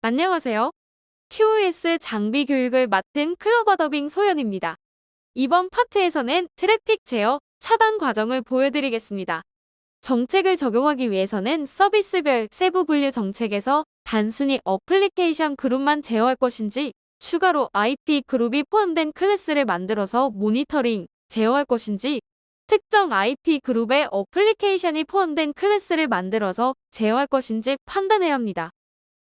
안녕하세요. QoS 장비 교육을 맡은 클로버 더빙 소연입니다. 이번 파트에서는 트래픽 제어, 차단 과정을 보여드리겠습니다. 정책을 적용하기 위해서는 서비스별 세부 분류 정책에서 단순히 어플리케이션 그룹만 제어할 것인지 추가로 IP 그룹이 포함된 클래스를 만들어서 모니터링, 제어할 것인지 특정 IP 그룹에 어플리케이션이 포함된 클래스를 만들어서 제어할 것인지 판단해야 합니다.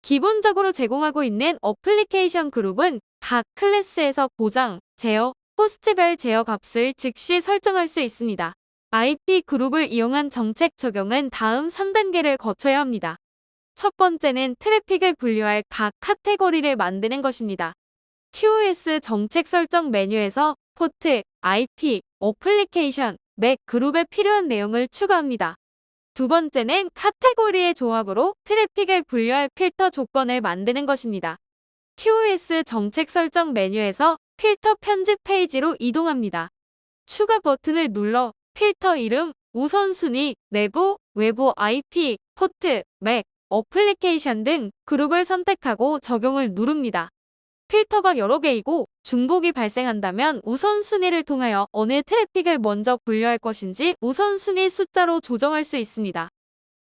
기본적으로 제공하고 있는 어플리케이션 그룹은 각 클래스에서 보장, 제어, 호스트별 제어 값을 즉시 설정할 수 있습니다. IP 그룹을 이용한 정책 적용은 다음 3단계를 거쳐야 합니다. 첫 번째는 트래픽을 분류할 각 카테고리를 만드는 것입니다. QoS 정책 설정 메뉴에서 포트, IP, 어플리케이션, 맥 그룹에 필요한 내용을 추가합니다. 두 번째는 카테고리의 조합으로 트래픽을 분류할 필터 조건을 만드는 것입니다. QoS 정책 설정 메뉴에서 필터 편집 페이지로 이동합니다. 추가 버튼을 눌러 필터 이름, 우선순위, 내부, 외부 IP, 포트, 맥, 어플리케이션 등 그룹을 선택하고 적용을 누릅니다. 필터가 여러 개이고 중복이 발생한다면 우선순위를 통하여 어느 트래픽을 먼저 분류할 것인지 우선순위 숫자로 조정할 수 있습니다.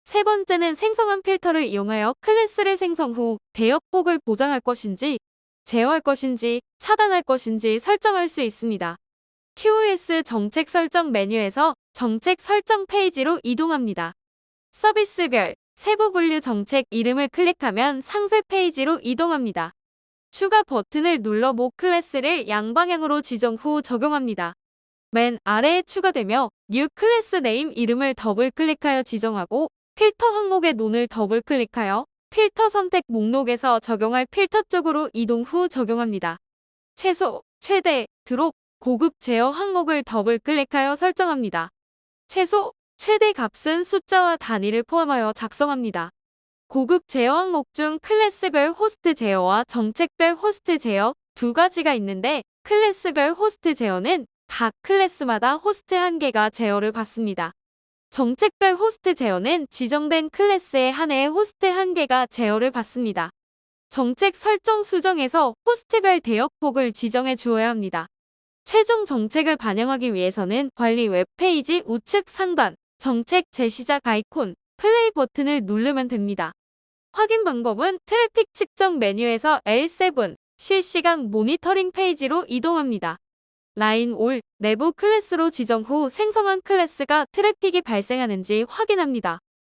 세 번째는 생성한 필터를 이용하여 클래스를 생성 후 대역폭을 보장할 것인지 제어할 것인지 차단할 것인지 설정할 수 있습니다. QoS 정책 설정 메뉴에서 정책 설정 페이지로 이동합니다. 서비스별 세부 분류 정책 이름을 클릭하면 상세 페이지로 이동합니다. 추가 버튼을 눌러 모 클래스를 양방향으로 지정 후 적용합니다. 맨 아래에 추가되며 New 클래스 네임 이름을 더블 클릭하여 지정하고 필터 항목의 논을 더블 클릭하여 필터 선택 목록에서 적용할 필터 쪽으로 이동 후 적용합니다. 최소, 최대, 드롭, 고급 제어 항목을 더블 클릭하여 설정합니다. 최소, 최대 값은 숫자와 단위를 포함하여 작성합니다. 고급 제어 항목 중 클래스별 호스트 제어와 정책별 호스트 제어 두 가지가 있는데 클래스별 호스트 제어는 각 클래스마다 호스트 한 개가 제어를 받습니다. 정책별 호스트 제어는 지정된 클래스에 한해 호스트 한 개가 제어를 받습니다. 정책 설정 수정에서 호스트별 대역폭을 지정해 주어야 합니다. 최종 정책을 반영하기 위해서는 관리 웹페이지 우측 상단 정책 제시작 아이콘 플레이 버튼을 누르면 됩니다. 확인 방법은 트래픽 측정 메뉴에서 L7 실시간 모니터링 페이지로 이동합니다. 라인 올 내부 클래스로 지정 후 생성한 클래스가 트래픽이 발생하는지 확인합니다.